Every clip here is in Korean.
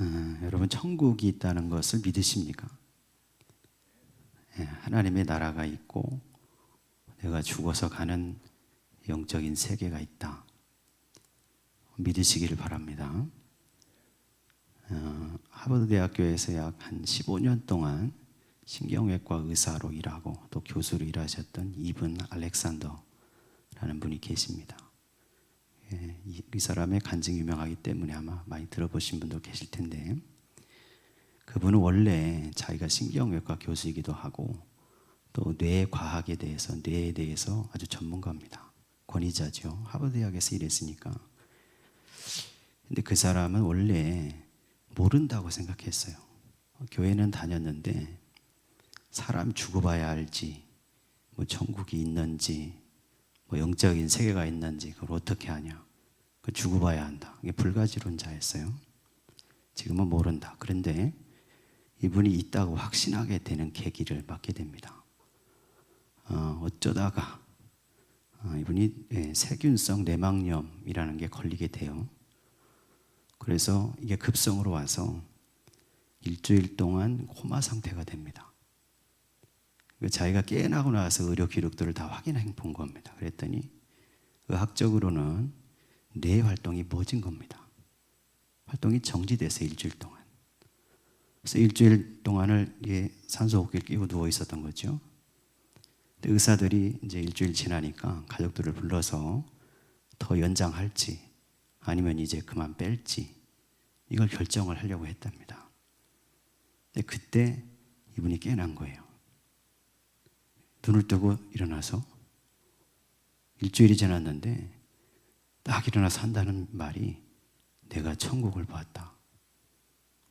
어, 여러분 천국이 있다는 것을 믿으십니까? 예, 하나님의 나라가 있고 내가 죽어서 가는 영적인 세계가 있다. 믿으시기를 바랍니다. 어, 하버드 대학교에서 약 한 15년 동안 신경외과 의사로 일하고 또 교수로 일하셨던 이분 알렉산더라는 분이 계십니다. 예, 이, 이 사람의 간증이 유명하기 때문에 아마 많이 들어보신 분도 계실 텐데 그분은 원래 자기가 신경외과 교수이기도 하고 또 뇌과학에 대해서 뇌에 대해서 아주 전문가입니다. 권위자죠. 하버드 대학에서 일했으니까. 근데 그 사람은 원래 모른다고 생각했어요. 교회는 다녔는데 사람 죽어봐야 알지. 뭐 천국이 있는지, 뭐 영적인 세계가 있는지 그걸 어떻게 하냐. 그 죽어봐야 한다. 이게 불가지론자였어요. 지금은 모른다. 그런데 이분이 있다고 확신하게 되는 계기를 맞게 됩니다. 어, 어쩌다가 어, 이분이 예, 세균성 뇌막염이라는 게 걸리게 돼요. 그래서 이게 급성으로 와서 일주일 동안 코마 상태가 됩니다. 그 자기가 깨어나고 나서 의료 기록들을 다 확인해 본 겁니다. 그랬더니 의학적으로는 뇌 활동이 멎은 겁니다. 활동이 정지돼서 일주일 동안. 그래서 일주일 동안을 예, 산소 호흡기를 끼고 누워 있었던 거죠. 근데 의사들이 이제 일주일 지나니까 가족들을 불러서 더 연장할지 아니면 이제 그만 뺄지 이걸 결정을 하려고 했답니다. 근데 그때 이분이 깨어난 거예요. 눈을 뜨고 일어나서 일주일이 지났는데 딱 일어나서 한다는 말이 내가 천국을 봤다.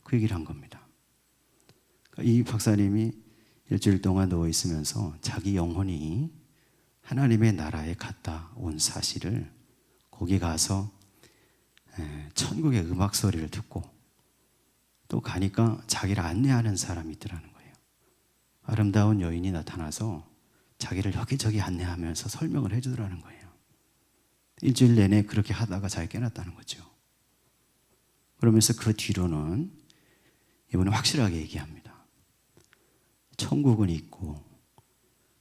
그 얘기를 한 겁니다. 그러니까 이 박사님이 일주일 동안 누워 있으면서 자기 영혼이 하나님의 나라에 갔다 온 사실을 거기 가서 천국의 음악 소리를 듣고 또 가니까 자기를 안내하는 사람이 있더라는 거예요. 아름다운 여인이 나타나서 자기를 여기저기 안내하면서 설명을 해주더라는 거예요. 일주일 내내 그렇게 하다가 자기 깨났다는 거죠. 그러면서 그 뒤로는 이분은 확실하게 얘기합니다. 천국은 있고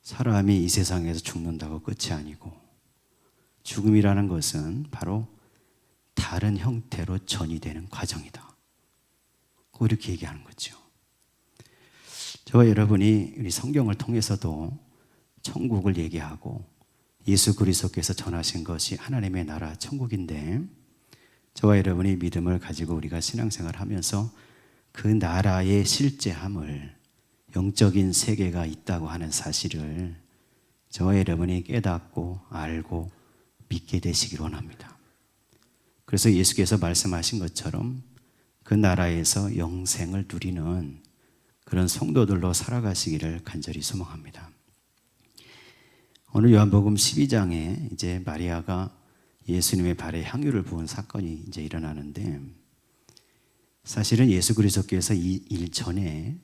사람이 이 세상에서 죽는다고 끝이 아니고 죽음이라는 것은 바로 다른 형태로 전이되는 과정이다. 이렇게 얘기하는 거죠. 저와 여러분이 우리 성경을 통해서도 천국을 얘기하고 예수 그리스도께서 전하신 것이 하나님의 나라 천국인데 저와 여러분이 믿음을 가지고 우리가 신앙생활 하면서 그 나라의 실제함을 영적인 세계가 있다고 하는 사실을 저와 여러분이 깨닫고 알고 믿게 되시길 원합니다. 그래서 예수께서 말씀하신 것처럼 그 나라에서 영생을 누리는 그런 성도들로 살아가시기를 간절히 소망합니다. 오늘 요한복음 12장에 이제 마리아가 예수님의 발에 향유를 부은 사건이 이제 일어나는데 사실은 예수 그리스도께서 이 일 전에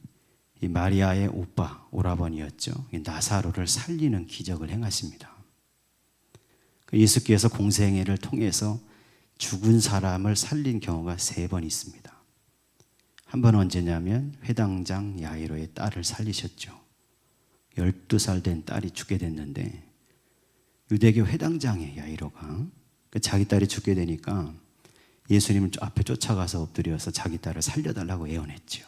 이 마리아의 오빠 오라버니였죠. 나사로를 살리는 기적을 행하십니다. 그 예수께서 공생애를 통해서 죽은 사람을 살린 경우가 세 번 있습니다. 한 번 언제냐면 회당장 야이로의 딸을 살리셨죠. 12살 된 딸이 죽게 됐는데 유대교 회당장의 야이로가 그 자기 딸이 죽게 되니까 예수님을 앞에 쫓아가서 엎드려서 자기 딸을 살려달라고 애원했죠.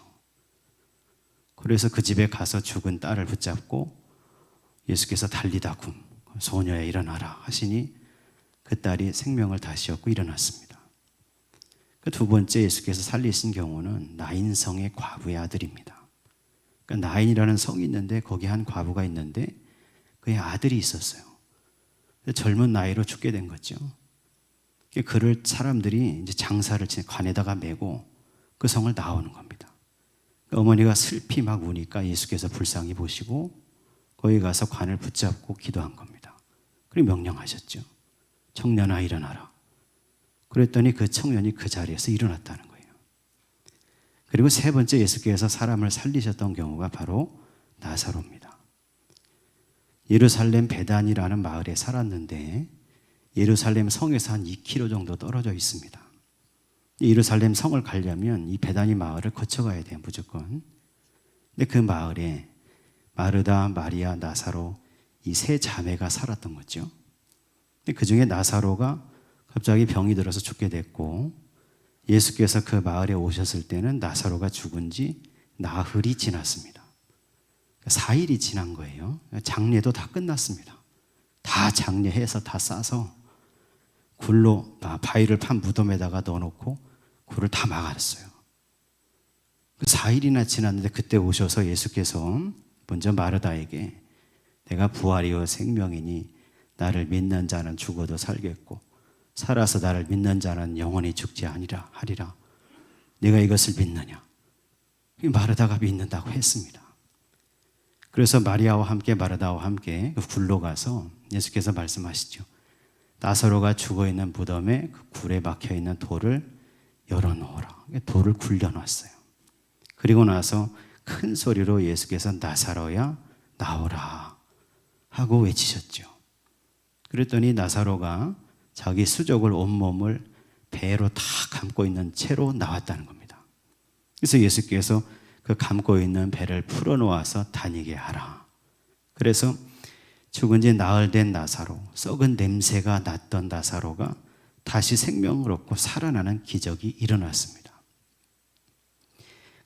그래서 그 집에 가서 죽은 딸을 붙잡고 예수께서 달리다 군 소녀야 일어나라 하시니 그 딸이 생명을 다시 얻고 일어났습니다. 그 두 번째 예수께서 살리신 경우는 나인성의 과부의 아들입니다. 그 나인이라는 성이 있는데 거기 한 과부가 있는데 그의 아들이 있었어요. 젊은 나이로 죽게 된 거죠. 그를 사람들이 이제 장사를 지 관에다가 메고 그 성을 나오는 겁니다. 어머니가 슬피 막 우니까 예수께서 불쌍히 보시고 거기 가서 관을 붙잡고 기도한 겁니다. 그리고 명령하셨죠. 청년아 일어나라. 그랬더니 그 청년이 그 자리에서 일어났다는 거예요. 그리고 세 번째 예수께서 사람을 살리셨던 경우가 바로 나사로입니다. 예루살렘 베단이라는 마을에 살았는데 예루살렘 성에서 한 2km 정도 떨어져 있습니다. 예루살렘 성을 가려면 이 베다니 마을을 거쳐가야 돼요, 무조건. 근데 그 마을에 마르다, 마리아, 나사로 이 세 자매가 살았던 거죠. 그 중에 나사로가 갑자기 병이 들어서 죽게 됐고 예수께서 그 마을에 오셨을 때는 나사로가 죽은 지 나흘이 지났습니다. 4일이 지난 거예요. 장례도 다 끝났습니다. 다 장례해서 다 싸서 굴로 아, 바위를 판 무덤에다가 넣어놓고 굴을 다 막았어요. 그 4일이나 지났는데 그때 오셔서 예수께서 먼저 마르다에게 내가 부활이요 생명이니 나를 믿는 자는 죽어도 살겠고 살아서 나를 믿는 자는 영원히 죽지 아니라 하리라. 내가 이것을 믿느냐? 마르다가 믿는다고 했습니다. 그래서 마리아와 함께 마르다와 함께 그 굴로 가서 예수께서 말씀하시죠. 나사로가 죽어 있는 무덤에 그 굴에 막혀 있는 돌을 열어 놓으라. 돌을 굴려 놨어요. 그리고 나서 큰 소리로 예수께서 나사로야 나오라 하고 외치셨죠. 그랬더니 나사로가 자기 수족을 온몸을 배로 다 감고 있는 채로 나왔다는 겁니다. 그래서 예수께서 그 감고 있는 배를 풀어놓아서 다니게 하라. 그래서 죽은 지 나흘 된 나사로, 썩은 냄새가 났던 나사로가 다시 생명을 얻고 살아나는 기적이 일어났습니다.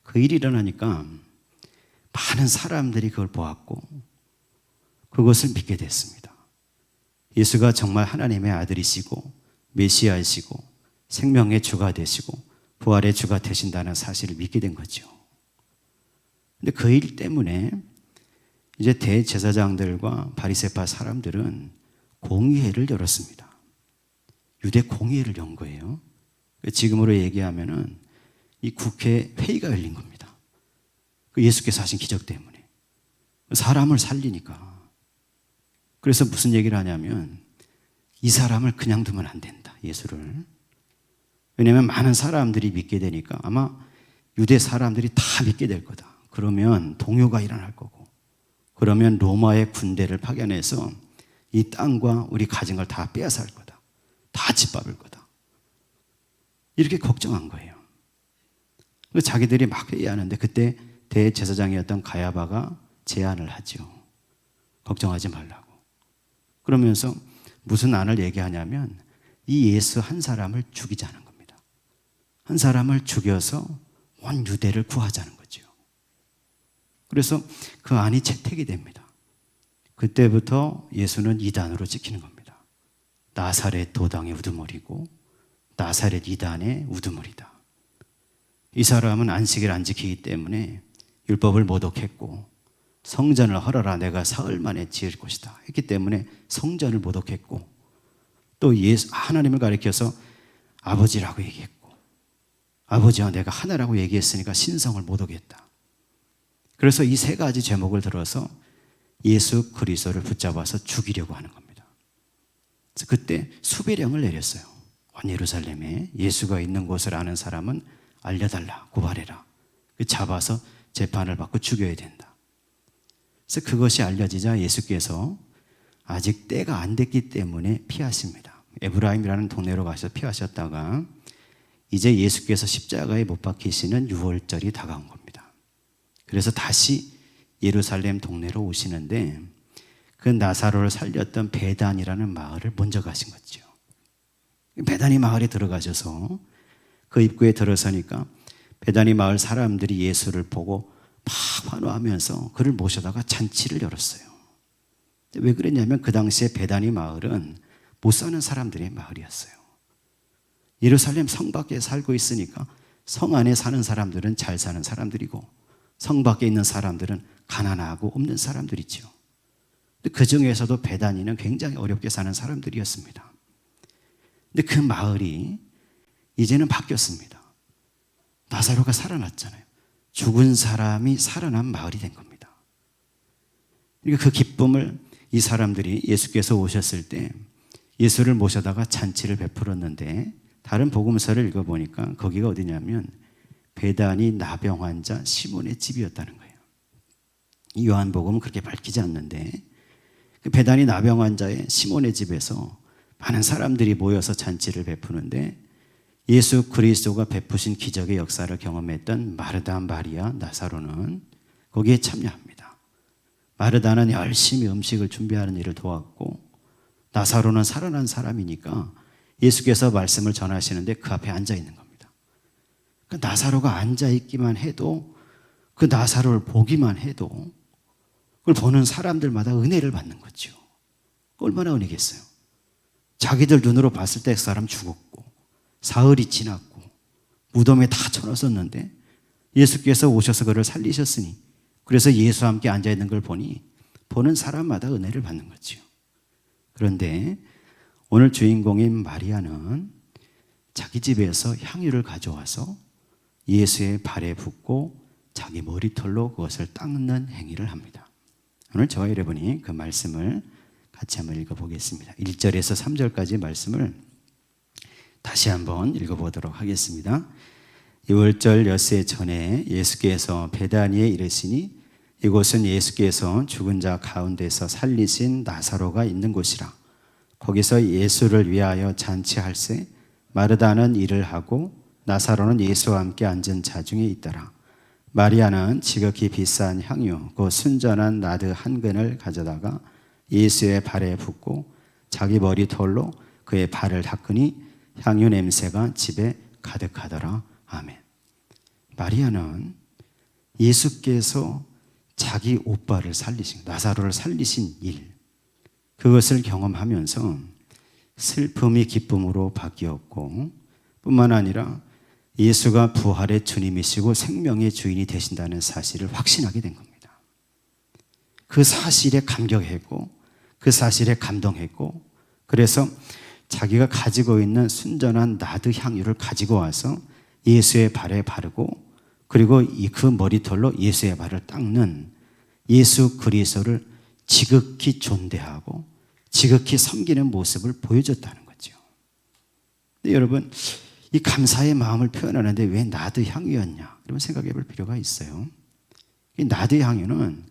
그 일이 일어나니까 많은 사람들이 그걸 보았고 그것을 믿게 됐습니다. 예수가 정말 하나님의 아들이시고 메시아이시고 생명의 주가 되시고 부활의 주가 되신다는 사실을 믿게 된 거죠. 근데 그 일 때문에 이제 대제사장들과 바리새파 사람들은 공의회를 열었습니다. 유대 공의회를 연 거예요. 지금으로 얘기하면은 이 국회 회의가 열린 겁니다. 그 예수께서 하신 기적 때문에 사람을 살리니까 그래서 무슨 얘기를 하냐면 이 사람을 그냥 두면 안 된다. 예수를 왜냐하면 많은 사람들이 믿게 되니까 아마 유대 사람들이 다 믿게 될 거다. 그러면 동요가 일어날 거고 그러면 로마의 군대를 파견해서 이 땅과 우리 가진 걸 다 빼앗아 할 거다. 다 짓밟을 거다. 이렇게 걱정한 거예요. 자기들이 막 회의하는데 그때 대제사장이었던 가야바가 제안을 하죠. 걱정하지 말라고. 그러면서 무슨 안을 얘기하냐면 이 예수 한 사람을 죽이자는 겁니다. 한 사람을 죽여서 온 유대를 구하자는 거죠. 그래서 그 안이 채택이 됩니다. 그때부터 예수는 이단으로 찍히는 겁니다. 나사렛 도당의 우두머리고 나사렛 이단의 우두머리다. 이 사람은 안식일 안 지키기 때문에 율법을 모독했고 성전을 헐어라 내가 사흘 만에 지을 것이다 했기 때문에 성전을 모독했고 또 예수 하나님을 가리켜서 아버지라고 얘기했고 아버지와 내가 하나라고 얘기했으니까 신성을 모독했다. 그래서 이 세 가지 제목을 들어서 예수 그리스도를 붙잡아서 죽이려고 하는 겁니다. 그때 수배령을 내렸어요. 온 예루살렘에 예수가 있는 곳을 아는 사람은 알려달라, 고발해라. 그 잡아서 재판을 받고 죽여야 된다. 그래서 그것이 알려지자 예수께서 아직 때가 안 됐기 때문에 피하십니다. 에브라임이라는 동네로 가서 피하셨다가 이제 예수께서 십자가에 못 박히시는 6월절이 다가온 겁니다. 그래서 다시 예루살렘 동네로 오시는데 그 나사로를 살렸던 베단이라는 마을을 먼저 가신 거죠. 베단이 마을에 들어가셔서 그 입구에 들어서니까 베단이 마을 사람들이 예수를 보고 막 환호하면서 그를 모셔다가 잔치를 열었어요. 왜 그랬냐면 그 당시에 베단이 마을은 못 사는 사람들의 마을이었어요. 예루살렘 성 밖에 살고 있으니까 성 안에 사는 사람들은 잘 사는 사람들이고 성 밖에 있는 사람들은 가난하고 없는 사람들이죠. 그 중에서도 배단이는 굉장히 어렵게 사는 사람들이었습니다. 근데 그 마을이 이제는 바뀌었습니다. 나사로가 살아났잖아요. 죽은 사람이 살아난 마을이 된 겁니다. 그러니까 그 기쁨을 이 사람들이 예수께서 오셨을 때 예수를 모셔다가 잔치를 베풀었는데 다른 복음서를 읽어보니까 거기가 어디냐면 배단이 나병 환자 시몬의 집이었다는 거예요. 요한복음은 그렇게 밝히지 않는데 그 배단이 나병 환자의 시몬의 집에서 많은 사람들이 모여서 잔치를 베푸는데 예수 그리스도가 베푸신 기적의 역사를 경험했던 마르다, 마리아, 나사로는 거기에 참여합니다. 마르다는 열심히 음식을 준비하는 일을 도왔고 나사로는 살아난 사람이니까 예수께서 말씀을 전하시는데 그 앞에 앉아 있는 겁니다. 그 나사로가 앉아 있기만 해도 그 나사로를 보기만 해도 그걸 보는 사람들마다 은혜를 받는 거죠. 얼마나 은혜겠어요. 자기들 눈으로 봤을 때 그 사람 죽었고 사흘이 지났고 무덤에 다 쳐넣었는데 예수께서 오셔서 그를 살리셨으니 그래서 예수와 함께 앉아 있는 걸 보니 보는 사람마다 은혜를 받는 거죠. 그런데 오늘 주인공인 마리아는 자기 집에서 향유를 가져와서 예수의 발에 붓고 자기 머리털로 그것을 닦는 행위를 합니다. 오늘 저와 여러분이 그 말씀을 같이 한번 읽어보겠습니다. 1절에서 3절까지 말씀을 다시 한번 읽어보도록 하겠습니다. 6월절 엿새 전에 예수께서 베다니에 이르시니 이곳은 예수께서 죽은 자 가운데서 살리신 나사로가 있는 곳이라. 거기서 예수를 위하여 잔치할세 마르다는 일을 하고 나사로는 예수와 함께 앉은 자 중에 있더라. 마리아는 지극히 비싼 향유, 그 순전한 나드 한 근을 가져다가 예수의 발에 붓고 자기 머리털로 그의 발을 닦으니 향유 냄새가 집에 가득하더라. 아멘. 마리아는 예수께서 자기 오빠를 살리신, 나사로를 살리신 일, 그것을 경험하면서 슬픔이 기쁨으로 바뀌었고, 뿐만 아니라 예수가 부활의 주님이시고 생명의 주인이 되신다는 사실을 확신하게 된 겁니다. 그 사실에 감격했고, 그 사실에 감동했고, 그래서 자기가 가지고 있는 순전한 나드 향유를 가지고 와서 예수의 발에 바르고 그리고 이 그 머리털로 예수의 발을 닦는 예수 그리스도를 지극히 존대하고 지극히 섬기는 모습을 보여줬다는 거죠. 여러분 이 감사의 마음을 표현하는데 왜 나드 향유였냐? 여러분 생각해 볼 필요가 있어요. 이 나드 향유는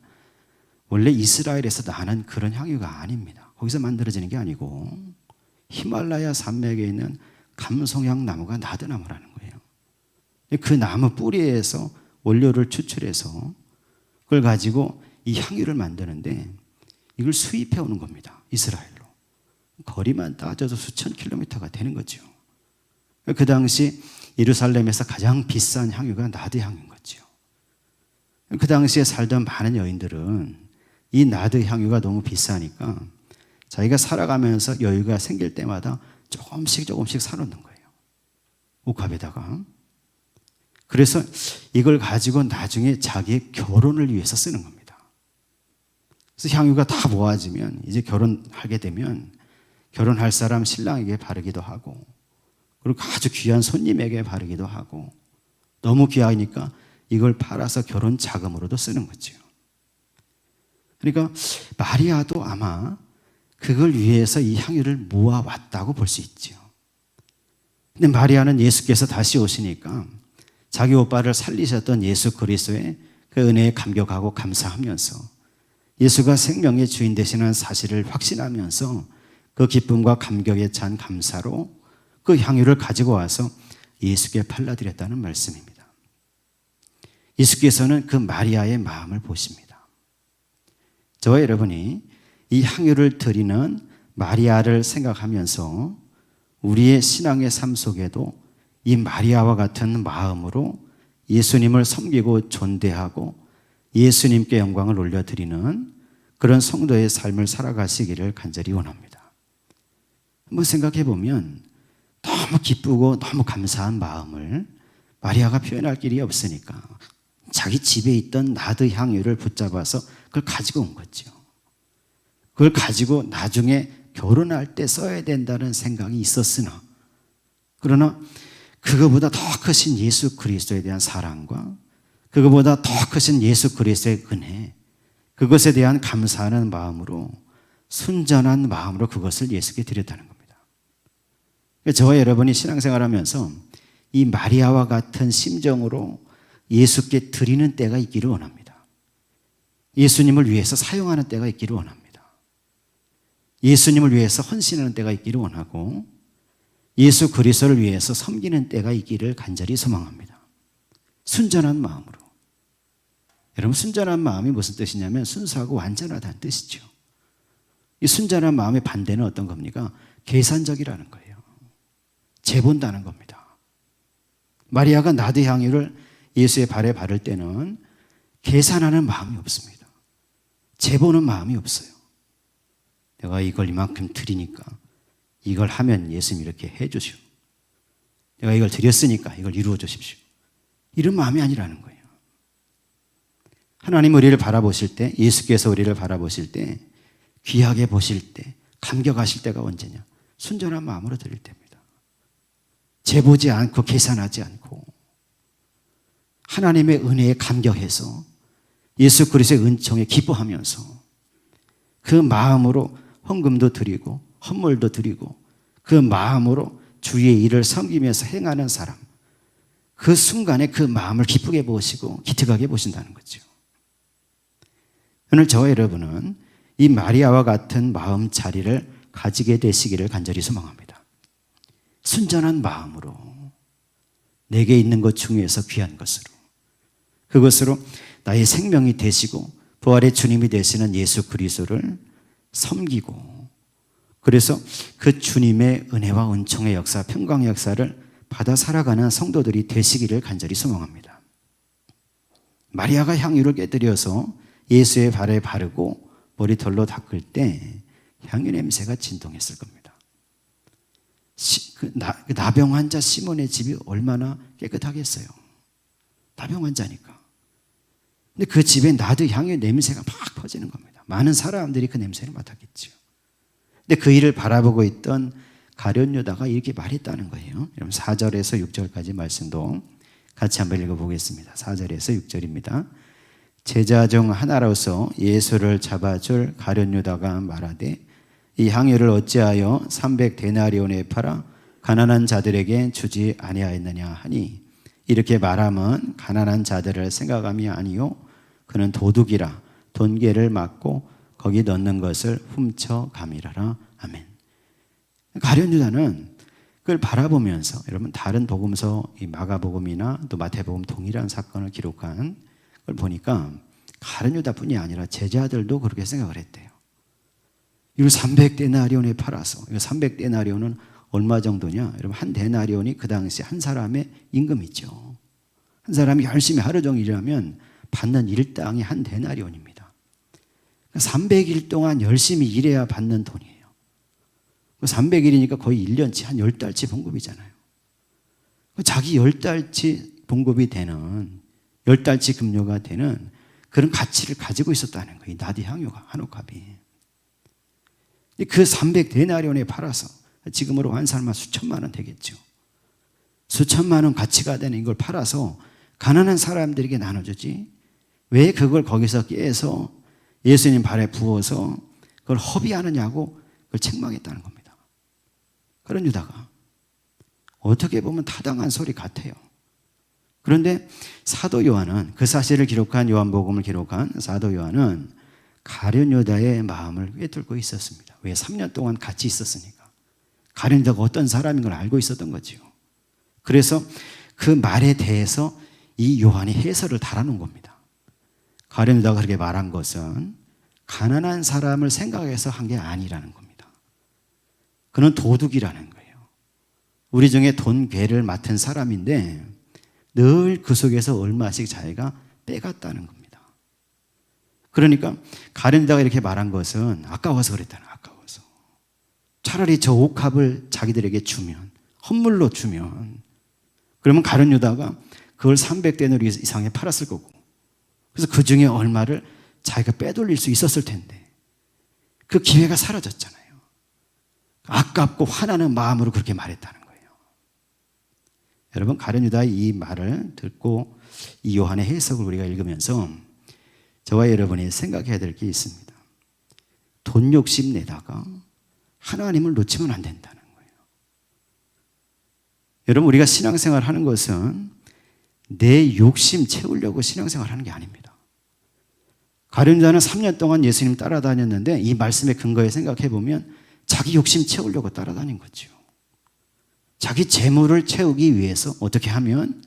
원래 이스라엘에서 나는 그런 향유가 아닙니다. 거기서 만들어지는 게 아니고 히말라야 산맥에 있는 감송향 나무가 나드나무라는 거예요. 그 나무 뿌리에서 원료를 추출해서 그걸 가지고 이 향유를 만드는데 이걸 수입해 오는 겁니다. 이스라엘로. 거리만 따져도 수천 킬로미터가 되는 거죠. 그 당시 예루살렘에서 가장 비싼 향유가 나드 향인 거죠. 그 당시에 살던 많은 여인들은 이 나드 향유가 너무 비싸니까 자기가 살아가면서 여유가 생길 때마다 조금씩 조금씩 사놓는 거예요. 옥합에다가. 그래서 이걸 가지고 나중에 자기의 결혼을 위해서 쓰는 겁니다. 그래서 향유가 다 모아지면 이제 결혼하게 되면 결혼할 사람 신랑에게 바르기도 하고 그리고 아주 귀한 손님에게 바르기도 하고 너무 귀하니까 이걸 팔아서 결혼 자금으로도 쓰는 거죠. 그러니까 마리아도 아마 그걸 위해서 이 향유를 모아왔다고 볼 수 있죠. 근데 마리아는 예수께서 다시 오시니까 자기 오빠를 살리셨던 예수 그리스도의 그 은혜에 감격하고 감사하면서 예수가 생명의 주인 되시는 사실을 확신하면서 그 기쁨과 감격에 찬 감사로 그 향유를 가지고 와서 예수께 팔라드렸다는 말씀입니다. 예수께서는 그 마리아의 마음을 보십니다. 저와 여러분이 이 향유를 드리는 마리아를 생각하면서 우리의 신앙의 삶 속에도 이 마리아와 같은 마음으로 예수님을 섬기고 존대하고 예수님께 영광을 올려드리는 그런 성도의 삶을 살아가시기를 간절히 원합니다. 한번 생각해 보면 너무 기쁘고 너무 감사한 마음을 마리아가 표현할 길이 없으니까 자기 집에 있던 나드 향유를 붙잡아서 그걸 가지고 온 거죠. 그걸 가지고 나중에 결혼할 때 써야 된다는 생각이 있었으나 그러나 그거보다 더 크신 예수 그리스도에 대한 사랑과 그거보다 더 크신 예수 그리스도의 은혜 그것에 대한 감사하는 마음으로 순전한 마음으로 그것을 예수께 드렸다는 겁니다. 저와 여러분이 신앙생활하면서 이 마리아와 같은 심정으로 예수께 드리는 때가 있기를 원합니다. 예수님을 위해서 사용하는 때가 있기를 원합니다. 예수님을 위해서 헌신하는 때가 있기를 원하고 예수 그리스도를 위해서 섬기는 때가 있기를 간절히 소망합니다. 순전한 마음으로. 여러분 순전한 마음이 무슨 뜻이냐면 순수하고 완전하다는 뜻이죠. 이 순전한 마음의 반대는 어떤 겁니까? 계산적이라는 거예요. 재본다는 겁니다. 마리아가 나드 향유를 예수의 발에 바를 때는 계산하는 마음이 없습니다. 재보는 마음이 없어요. 내가 이걸 이만큼 드리니까 이걸 하면 예수님 이렇게 해 주시오. 내가 이걸 드렸으니까 이걸 이루어 주십시오. 이런 마음이 아니라는 거예요. 하나님 우리를 바라보실 때, 예수께서 우리를 바라보실 때, 귀하게 보실 때, 감격하실 때가 언제냐? 순전한 마음으로 드릴 때입니다. 재보지 않고 계산하지 않고 하나님의 은혜에 감격해서 예수 그리스도의 은총에 기뻐하면서 그 마음으로 헌금도 드리고 헌물도 드리고 그 마음으로 주의 일을 섬기면서 행하는 사람 그 순간에 그 마음을 기쁘게 보시고 기특하게 보신다는 거죠. 오늘 저와 여러분은 이 마리아와 같은 마음 자리를 가지게 되시기를 간절히 소망합니다. 순전한 마음으로 내게 있는 것 중에서 귀한 것으로 그것으로 나의 생명이 되시고 부활의 주님이 되시는 예수 그리스도를 섬기고 그래서 그 주님의 은혜와 은총의 역사, 평강의 역사를 받아 살아가는 성도들이 되시기를 간절히 소망합니다. 마리아가 향유를 깨뜨려서 예수의 발에 바르고 머리털로 닦을 때 향유 냄새가 진동했을 겁니다. 시, 그 나, 그 나병 환자 시몬의 집이 얼마나 깨끗하겠어요. 나병 환자니까. 근데 그 집에 나도 향유 냄새가 막 퍼지는 겁니다. 많은 사람들이 그 냄새를 맡았겠죠. 근데 그 일을 바라보고 있던 가련 유다가 이렇게 말했다는 거예요. 여러분 4절에서 6절까지 말씀도 같이 한번 읽어보겠습니다. 4절에서 6절입니다. 제자 중 하나로서 예수를 잡아줄 가련 유다가 말하되 이 향유를 어찌하여 300 데나리온에 팔아 가난한 자들에게 주지 아니하였느냐 하니 이렇게 말함은 가난한 자들을 생각함이 아니요 그는 도둑이라 돈계를 맞고 거기 넣는 것을 훔쳐 감이라라 아멘. 가련 유다는 그걸 바라보면서 여러분 다른 복음서 이 마가복음이나 또 마태복음 동일한 사건을 기록한 걸 보니까 가련 유다뿐이 아니라 제자들도 그렇게 생각을 했대요. 이걸 300데나리온에 팔아서 이거 300데나리온은 얼마 정도냐? 여러분 한 데나리온이 그 당시 한 사람의 임금이죠. 한 사람이 열심히 하루 종일 일하면 받는 일당이 한 데나리온입니다. 300일 그러니까 동안 열심히 일해야 받는 돈이에요. 300일이니까 거의 1년치 한 10달치 봉급이잖아요. 자기 10달치 봉급이 되는 10달치 급료가 되는 그런 가치를 가지고 있었다는 거예요. 나디 향유가 한옥합이. 그 300데나리온에 팔아서 지금으로 환산하면 수천만 원 되겠죠. 수천만 원 가치가 되는 이걸 팔아서 가난한 사람들에게 나눠주지. 왜 그걸 거기서 깨서 예수님 발에 부어서 그걸 허비하느냐고 그걸 책망했다는 겁니다. 그런 유다가 어떻게 보면 타당한 소리 같아요. 그런데 사도 요한은 그 사실을 기록한 요한복음을 기록한 사도 요한은 가련 유다의 마음을 꿰뚫고 있었습니다. 왜 3년 동안 같이 있었으니까. 가련 유다가 어떤 사람인 걸 알고 있었던 거죠. 그래서 그 말에 대해서 이 요한이 해설을 달아놓은 겁니다. 가련 유다가 그렇게 말한 것은 가난한 사람을 생각해서 한 게 아니라는 겁니다. 그는 도둑이라는 거예요. 우리 중에 돈 괴를 맡은 사람인데 늘 그 속에서 얼마씩 자기가 빼갔다는 겁니다. 그러니까 가련다가 이렇게 말한 것은 아까워서 그랬다는 아까워서. 차라리 저 옥합을 자기들에게 주면 헌물로 주면 그러면 가련 유다가 그걸 300데나리 이상에 팔았을 거고 그래서 그 중에 얼마를 자기가 빼돌릴 수 있었을 텐데 그 기회가 사라졌잖아요. 아깝고 화나는 마음으로 그렇게 말했다는 거예요. 여러분 가련 유다의 이 말을 듣고 이 요한의 해석을 우리가 읽으면서 저와 여러분이 생각해야 될 게 있습니다. 돈 욕심 내다가 하나님을 놓치면 안 된다는 거예요. 여러분 우리가 신앙생활 하는 것은 내 욕심 채우려고 신앙생활 하는 게 아닙니다. 가룟 자는 3년 동안 예수님 따라다녔는데 이 말씀의 근거에 생각해 보면 자기 욕심 채우려고 따라다닌 거죠. 자기 재물을 채우기 위해서 어떻게 하면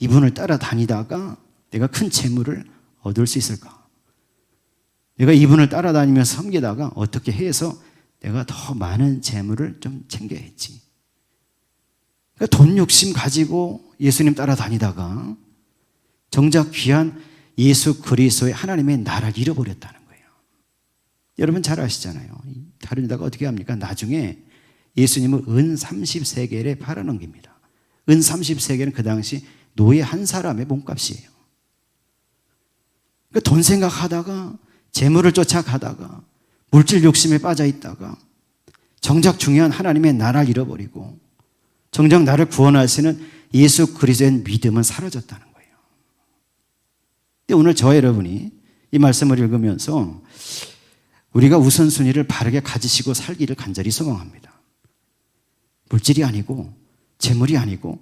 이분을 따라다니다가 내가 큰 재물을 얻을 수 있을까? 내가 이분을 따라다니면서 섬기다가 어떻게 해서 내가 더 많은 재물을 좀 챙겨야지. 그러니까 돈 욕심 가지고 예수님 따라다니다가 정작 귀한 예수 그리스도의 하나님의 나라를 잃어버렸다는 거예요. 여러분 잘 아시잖아요. 다루다가 어떻게 합니까? 나중에 예수님을 은 30세겔에 팔아넘깁니다. 은 30세겔은 그 당시 노예 한 사람의 몸값이에요. 그러니까 돈 생각하다가 재물을 쫓아가다가 물질 욕심에 빠져 있다가 정작 중요한 하나님의 나라를 잃어버리고 정작 나를 구원하시는 예수 그리스도의 믿음은 사라졌다는. 근데 오늘 저 여러분이 이 말씀을 읽으면서 우리가 우선순위를 바르게 가지시고 살기를 간절히 소망합니다. 물질이 아니고 재물이 아니고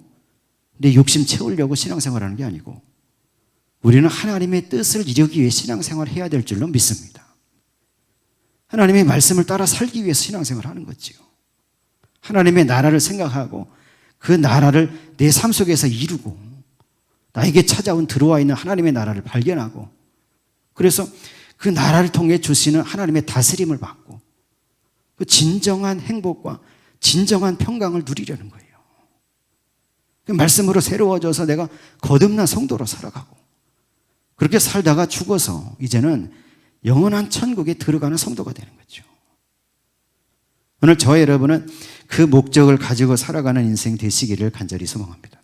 내 욕심 채우려고 신앙생활하는 게 아니고 우리는 하나님의 뜻을 이루기 위해 신앙생활을 해야 될 줄로 믿습니다. 하나님의 말씀을 따라 살기 위해서 신앙생활을 하는 거지요. 하나님의 나라를 생각하고 그 나라를 내 삶 속에서 이루고 나에게 찾아온 들어와 있는 하나님의 나라를 발견하고 그래서 그 나라를 통해 주시는 하나님의 다스림을 받고 그 진정한 행복과 진정한 평강을 누리려는 거예요. 그 말씀으로 새로워져서 내가 거듭난 성도로 살아가고 그렇게 살다가 죽어서 이제는 영원한 천국에 들어가는 성도가 되는 거죠. 오늘 저 여러분은 그 목적을 가지고 살아가는 인생 되시기를 간절히 소망합니다.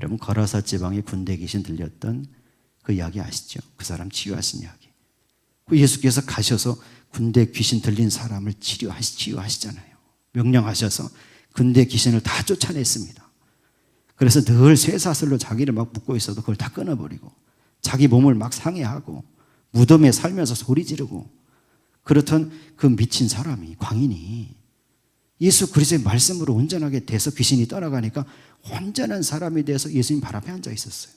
여러분 거라사 지방에 군대 귀신 들렸던 그 이야기 아시죠? 그 사람 치유하신 이야기. 그 예수께서 가셔서 군대 귀신 들린 사람을 치료하시, 치유하시잖아요. 명령하셔서 군대 귀신을 다 쫓아냈습니다. 그래서 늘 쇠사슬로 자기를 막 묶고 있어도 그걸 다 끊어버리고 자기 몸을 막 상해하고 무덤에 살면서 소리 지르고 그렇던 그 미친 사람이 광인이 예수 그리스도의 말씀으로 온전하게 돼서 귀신이 떠나가니까 온전한 사람이 돼서 예수님 발 앞에 앉아 있었어요.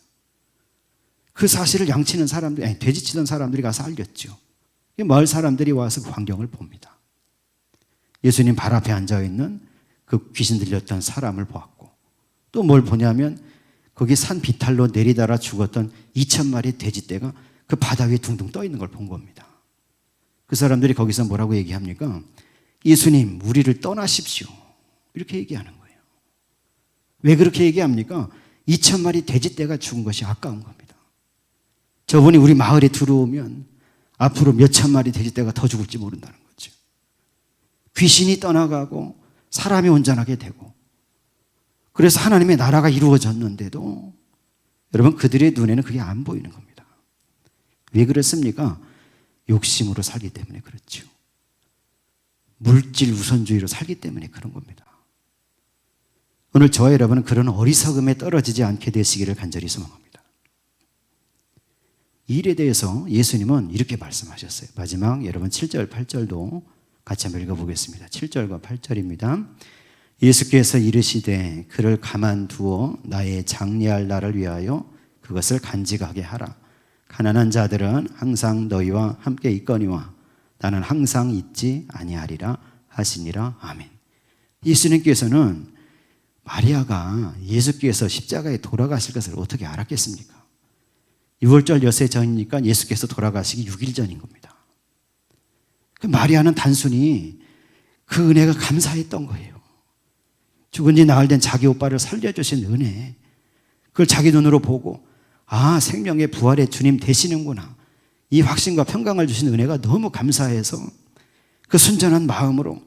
그 사실을 양치는 사람들이, 아니, 돼지치던 사람들이 가서 알렸죠. 마을 사람들이 와서 그 광경을 봅니다. 예수님 발 앞에 앉아 있는 그 귀신 들렸던 사람을 보았고 또 뭘 보냐면 거기 산 비탈로 내리달아 죽었던 2천 마리 돼지떼가 그 바다 위에 둥둥 떠 있는 걸 본 겁니다. 그 사람들이 거기서 뭐라고 얘기합니까? 예수님, 우리를 떠나십시오. 이렇게 얘기하는 거예요. 왜 그렇게 얘기합니까? 2천 마리 돼지떼가 죽은 것이 아까운 겁니다. 저분이 우리 마을에 들어오면 앞으로 몇 천 마리 돼지떼가 더 죽을지 모른다는 거죠. 귀신이 떠나가고 사람이 온전하게 되고 그래서 하나님의 나라가 이루어졌는데도 여러분 그들의 눈에는 그게 안 보이는 겁니다. 왜 그렇습니까? 욕심으로 살기 때문에 그렇죠. 물질 우선주의로 살기 때문에 그런 겁니다. 오늘 저와 여러분은 그런 어리석음에 떨어지지 않게 되시기를 간절히 소망합니다. 이 일에 대해서 예수님은 이렇게 말씀하셨어요. 마지막 여러분 7절, 8절도 같이 한번 읽어보겠습니다. 7절과 8절입니다. 예수께서 이르시되 그를 가만두어 나의 장례할 날을 위하여 그것을 간직하게 하라. 가난한 자들은 항상 너희와 함께 있거니와 나는 항상 있지 아니하리라 하시니라. 아멘. 예수님께서는 마리아가 예수께서 십자가에 돌아가실 것을 어떻게 알았겠습니까? 6월절 여세 전이니까 예수께서 돌아가시기 6일 전인 겁니다. 그 마리아는 단순히 그 은혜가 감사했던 거예요. 죽은 지 나흘 된 자기 오빠를 살려주신 은혜. 그걸 자기 눈으로 보고, 아, 생명의 부활의 주님 되시는구나. 이 확신과 평강을 주신 은혜가 너무 감사해서 그 순전한 마음으로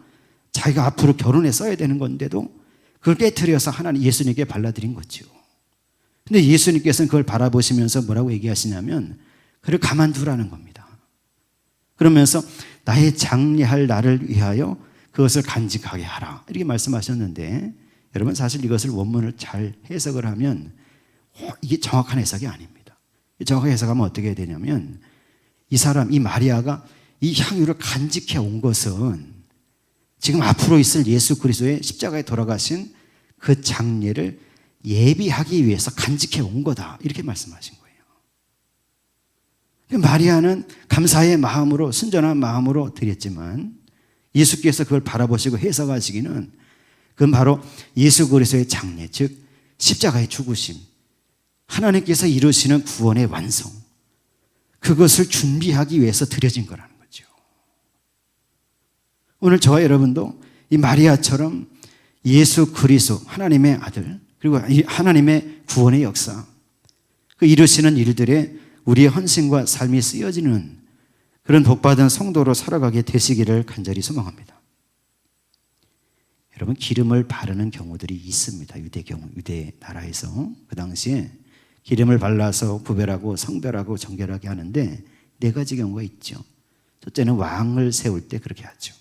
자기가 앞으로 결혼에 써야 되는 건데도 그걸 깨뜨려서 하나님 예수님께 발라드린 거죠. 근데 예수님께서는 그걸 바라보시면서 뭐라고 얘기하시냐면 그를 가만두라는 겁니다. 그러면서 나의 장례할 날을 위하여 그것을 간직하게 하라. 이렇게 말씀하셨는데 여러분 사실 이것을 원문을 잘 해석을 하면 어, 이게 정확한 해석이 아닙니다. 정확하게 해석하면 어떻게 되냐면 이 사람, 이 마리아가 이 향유를 간직해 온 것은 지금 앞으로 있을 예수 그리스도의 십자가에 돌아가신 그 장례를 예비하기 위해서 간직해 온 거다. 이렇게 말씀하신 거예요. 마리아는 감사의 마음으로, 순전한 마음으로 드렸지만 예수께서 그걸 바라보시고 해석하시기는 그건 바로 예수 그리스도의 장례, 즉 십자가의 죽으심, 하나님께서 이루시는 구원의 완성, 그것을 준비하기 위해서 드려진 거라는 거죠. 오늘 저와 여러분도 이 마리아처럼 예수 그리스도 하나님의 아들 그리고 이 하나님의 구원의 역사 그 이루시는 일들에 우리의 헌신과 삶이 쓰여지는 그런 복받은 성도로 살아가게 되시기를 간절히 소망합니다. 여러분 기름을 바르는 경우들이 있습니다. 유대 경우 유대 나라에서 그 당시에 기름을 발라서 구별하고 성별하고 정결하게 하는데 네 가지 경우가 있죠. 첫째는 왕을 세울 때 그렇게 하죠.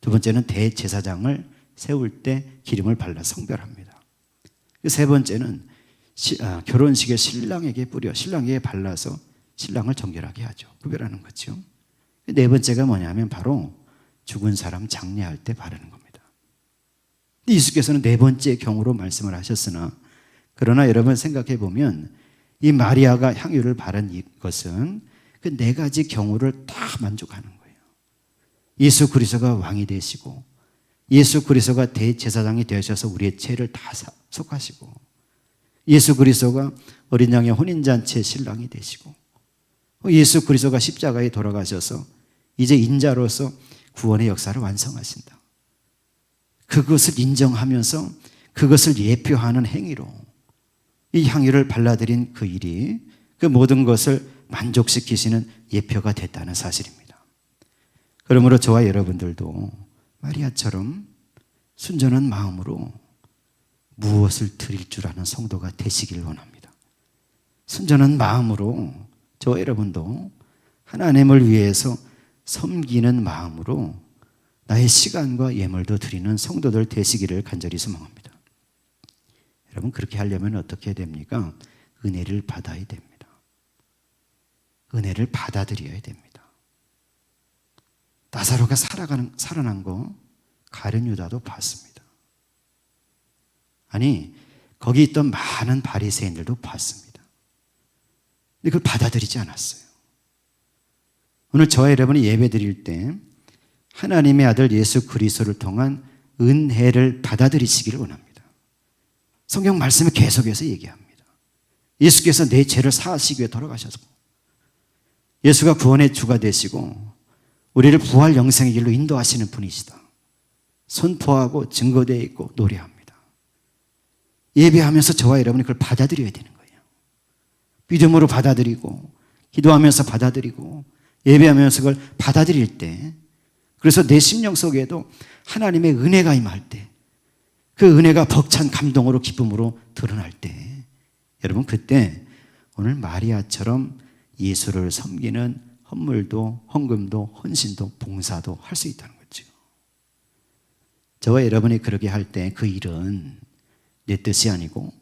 두 번째는 대제사장을 세울 때 기름을 발라 성별합니다. 그세 번째는 시, 아, 결혼식에 신랑에게 뿌려 신랑에게 발라서 신랑을 정결하게 하죠. 구별하는 거죠. 그네 번째가 뭐냐면 바로 죽은 사람 장례할 때 바르는 겁니다. 예수께서는 네 번째 경우로 말씀을 하셨으나 그러나 여러분 생각해 보면 이 마리아가 향유를 바른 이것은 그 네 가지 경우를 다 만족하는 거예요. 예수 그리스도가 왕이 되시고 예수 그리스도가 대제사장이 되셔서 우리의 죄를 다 속하시고 예수 그리스도가 어린 양의 혼인 잔치의 신랑이 되시고 예수 그리스도가 십자가에 돌아가셔서 이제 인자로서 구원의 역사를 완성하신다. 그것을 인정하면서 그것을 예표하는 행위로 이 향유를 발라드린 그 일이 그 모든 것을 만족시키시는 예표가 됐다는 사실입니다. 그러므로 저와 여러분들도 마리아처럼 순전한 마음으로 무엇을 드릴 줄 아는 성도가 되시길 원합니다. 순전한 마음으로 저 여러분도 하나님을 위해서 섬기는 마음으로 나의 시간과 예물도 드리는 성도들 되시기를 간절히 소망합니다. 여러분 그렇게 하려면 어떻게 됩니까? 은혜를 받아야 됩니다. 은혜를 받아들여야 됩니다. 나사로가 살아가는 살아난 거 가룟 유다도 봤습니다. 아니 거기 있던 많은 바리새인들도 봤습니다. 근데 그걸 받아들이지 않았어요. 오늘 저와 여러분이 예배 드릴 때 하나님의 아들 예수 그리스도를 통한 은혜를 받아들이시기를 원합니다. 성경 말씀을 계속해서 얘기합니다. 예수께서 내 죄를 사하시기 위해 돌아가셔서 예수가 구원의 주가 되시고 우리를 부활 영생의 길로 인도하시는 분이시다. 선포하고 증거되어 있고 노래합니다. 예배하면서 저와 여러분이 그걸 받아들여야 되는 거예요. 믿음으로 받아들이고 기도하면서 받아들이고 예배하면서 그걸 받아들일 때 그래서 내 심령 속에도 하나님의 은혜가 임할 때 그 은혜가 벅찬 감동으로 기쁨으로 드러날 때 여러분 그때 오늘 마리아처럼 예수를 섬기는 헌물도 헌금도 헌신도 봉사도 할 수 있다는 거죠. 저와 여러분이 그렇게 할 때 그 일은 내 뜻이 아니고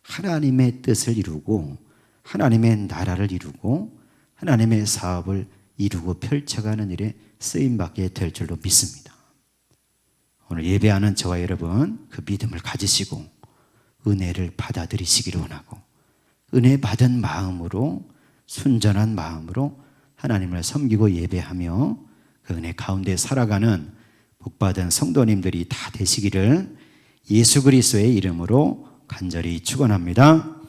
하나님의 뜻을 이루고 하나님의 나라를 이루고 하나님의 사업을 이루고 펼쳐가는 일에 쓰임 받게 될 줄로 믿습니다. 오늘 예배하는 저와 여러분 그 믿음을 가지시고 은혜를 받아들이시기를 원하고 은혜 받은 마음으로 순전한 마음으로 하나님을 섬기고 예배하며 그 은혜 가운데 살아가는 복받은 성도님들이 다 되시기를 예수 그리스도의 이름으로 간절히 축원합니다.